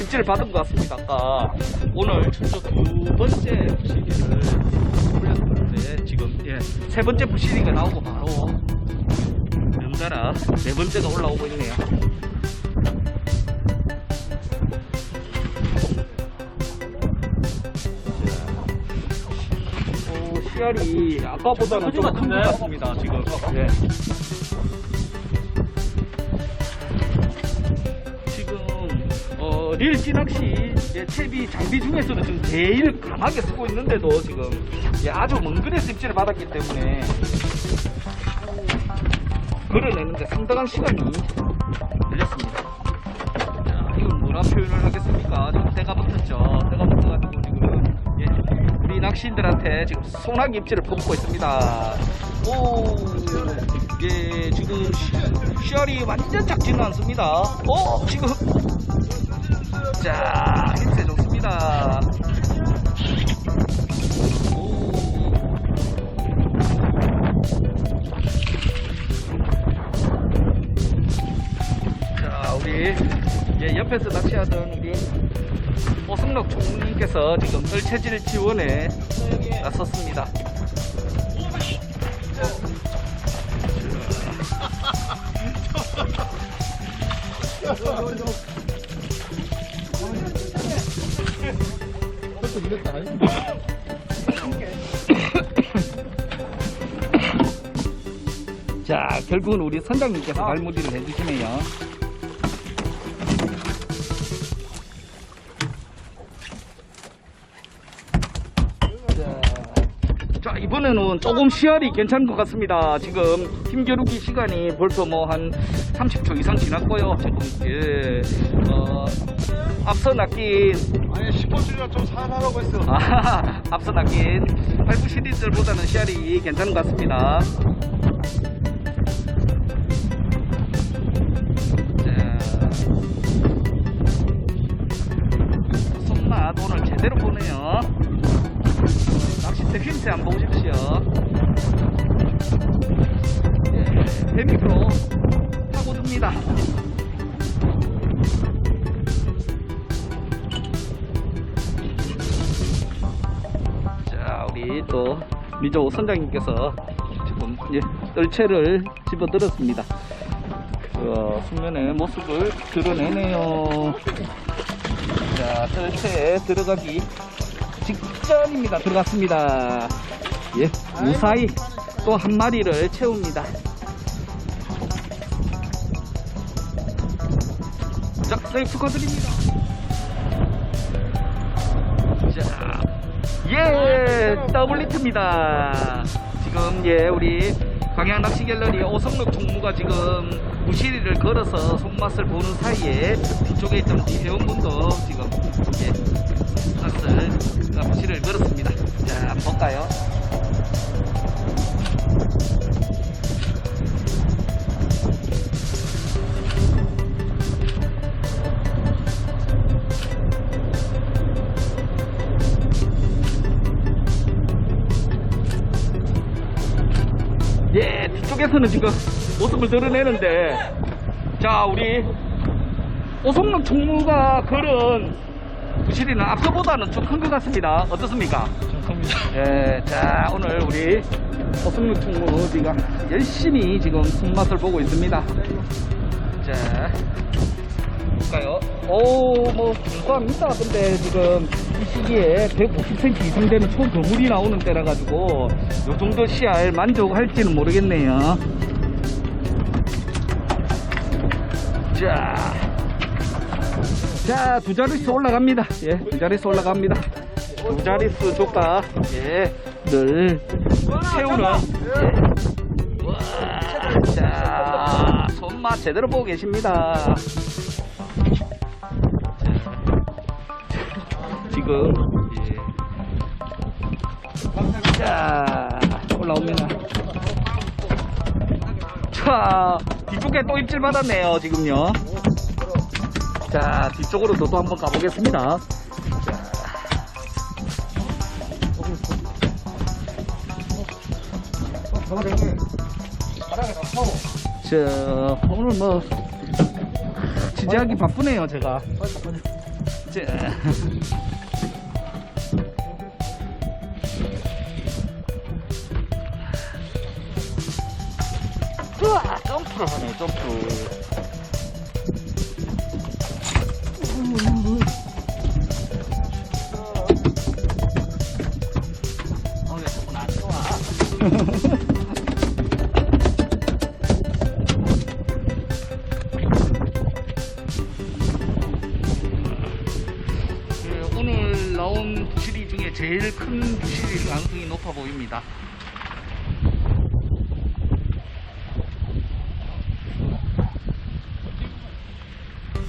입질을 받은 것 같습니다. 아까 오늘 첫째 두 번째 부시리를 올렸는데 지금 예, 세 번째 부시리가 나오고 바로 연달아 네 번째가 올라오고 있네요. 어, 씨알이 아까보다는 좀 큰것 같습니다. 지금. 예. 릴 예, 채비 장비 중에서는 지금 제일 강하게 쓰고 있는데도 지금 예, 아주 먼 거리에서 입질을 받았기 때문에 걸어내는데 상당한 시간이 걸렸습니다. 자, 이건 뭐라 표현을 하겠습니까? 지금 때가 붙었죠. 때가 붙어가지고 지금 예, 우리 낚시인들한테 지금 소나기 입질을 퍼붓고 있습니다. 오, 예, 지금 시- 씨알이 완전 작지는 않습니다. 어, 지금 자, 힘세 좋습니다. 오. 자, 우리 예, 옆에서 낚시하던 우리 오승록 총님께서 지금 얼체질 지원에 나섰습니다. 자, 결국은 우리 선장님께서 말무리를 해주시네요. 자, 이번에는 조금 시알이 괜찮은 것 같습니다. 지금 힘겨루기 시간이 벌써 뭐 한 30초 이상 지났고요. 지금, 예, 어, 앞서 낚인 아니 10호줄이라 좀 살하라고 했어. 아, 앞서 낚인 8부 시리즈보다는 씨알이 괜찮은 것 같습니다. 제대로 보네요. 낚싯대 핀트 한번 보십시오. 예, 배미프로 파고듭니다. 자, 우리 또 미조 선장님께서 지금 예, 뜰채를 집어들었습니다. 어, 수면의 모습을 드러내네요. 자, 뜰채에 들어가기 직전입니다. 들어갔습니다. 예, 무사히 또 한 마리를 채웁니다. 자, 선생님 축하드립니다. 자, 예, 더블 리트입니다. 지금 예, 우리 광양 낚시 갤러리 오성록 총무가 지금 무시리를 걸어서 손맛을 보는 사이에 뒤쪽에 있던 회원분도 지금 예, 맛을 아, 무시를 걸었습니다. 자, 한번 볼까요? 예, 뒤쪽에서는 지금 모습을 드러내는데, 자, 우리 오성록 총무가 걸은 부실이는 앞서보다는 좀 큰 것 같습니다. 어떻습니까? 큽니다. 예, 자, 오늘 우리 오성록 총무 우리가 열심히 지금 손맛을 보고 있습니다. 자, 볼까요? 오, 뭐, 감사합니다. 근데 지금 이 시기에 150cm 이상 되는 초거물이 나오는 때라 가지고, 요 정도 씨알 만족할지는 모르겠네요. 자, 자, 두 자릿수 올라갑니다. 예, 두 자릿수 올라갑니다. 두 자릿수 조가, 예, 늘 세우는, 예. 와, 자, 손맛 제대로 보고 계십니다. 지금, 예. 자, 올라옵니다. 자, 뒤쪽에 또 입질 받았네요, 지금요. 자, 뒤쪽으로도 또 한번 가보겠습니다. 자, 오늘 뭐, 진지하기 바쁘네요, 제가. 자. 점프를 하네, 점프. 예, 오늘 나온 부시리 중에 제일 큰 부시리일 가능성이 높아 보입니다.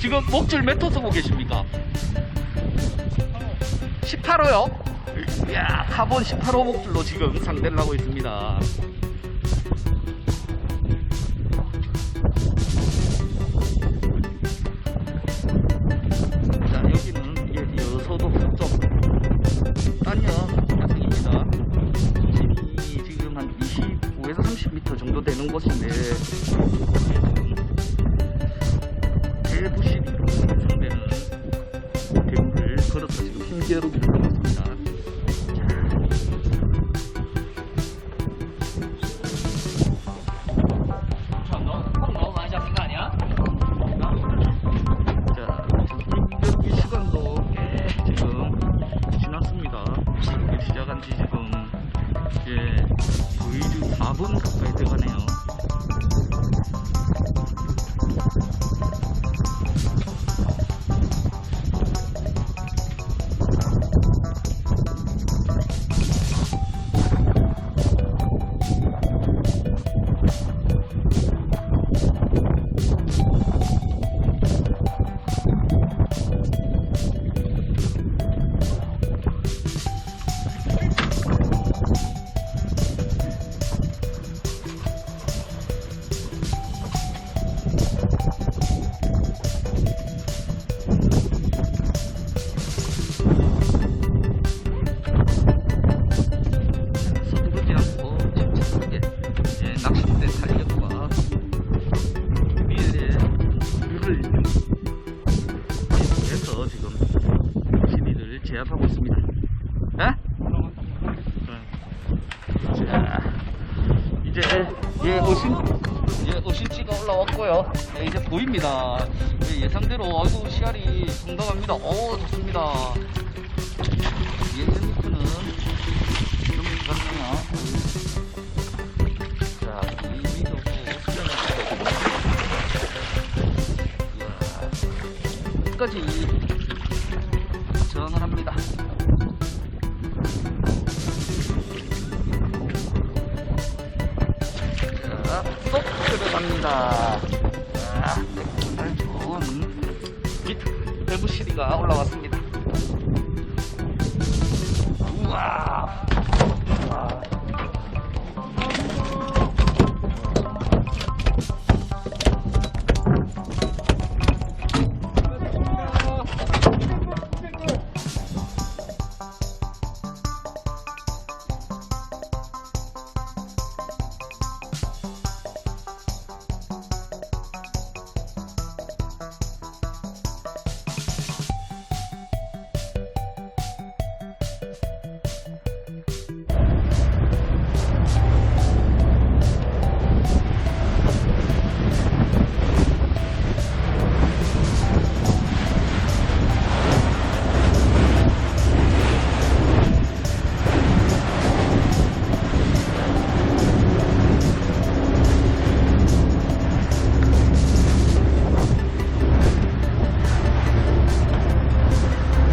지금 목줄 몇 호 쓰고 계십니까? 18호요? 이야, 카본 18호 목줄로 지금 상대를 하고 있습니다. 지금? 자, 힘겨루기 시간도 꽤 지금 지났습니다. 힘겨루기 시작한 지 지금, 예, 거의 지금 4분 가까이 돼가네요. 보입니다. 예, 예상대로 아이고 씨알이 상당합니다. 오 좋습니다. 이런 게 같네요. 자, 이 위로 수련을 끝까지 저항을 합니다. 자, 쏙 들어갑니다. 부시리가 올라왔습니다. 우와. 우와.